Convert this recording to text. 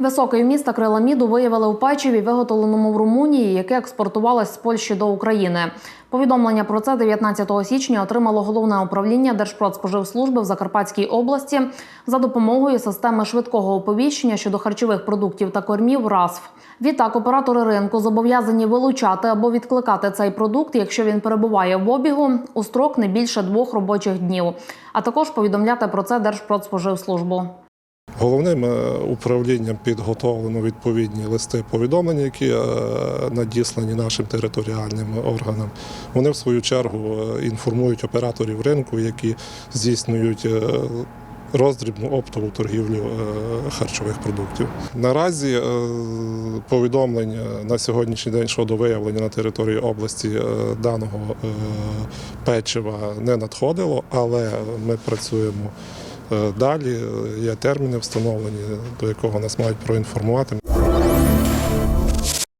Високий вміст акриламіду виявили у печиві, виготовленому в Румунії, яке експортувалось з Польщі до України. Повідомлення про це 19 січня отримало головне управління Держпродспоживслужби в Закарпатській області за допомогою системи швидкого оповіщення щодо харчових продуктів та кормів РАСФ. Відтак, оператори ринку зобов'язані вилучати або відкликати цей продукт, якщо він перебуває в обігу, у строк не більше двох робочих днів, а також повідомляти про це Держпродспоживслужбу. Головним е, управлінням підготовлено відповідні листи повідомлення, які е, надіслані нашим територіальним органам. Вони в свою чергу е, інформують операторів ринку, які здійснюють роздрібну оптову торгівлю харчових продуктів. Наразі повідомлення на сьогоднішній день щодо виявлення на території області даного печива не надходило, але ми працюємо. Е, Далі е, є терміни встановлені, до якого нас мають проінформувати.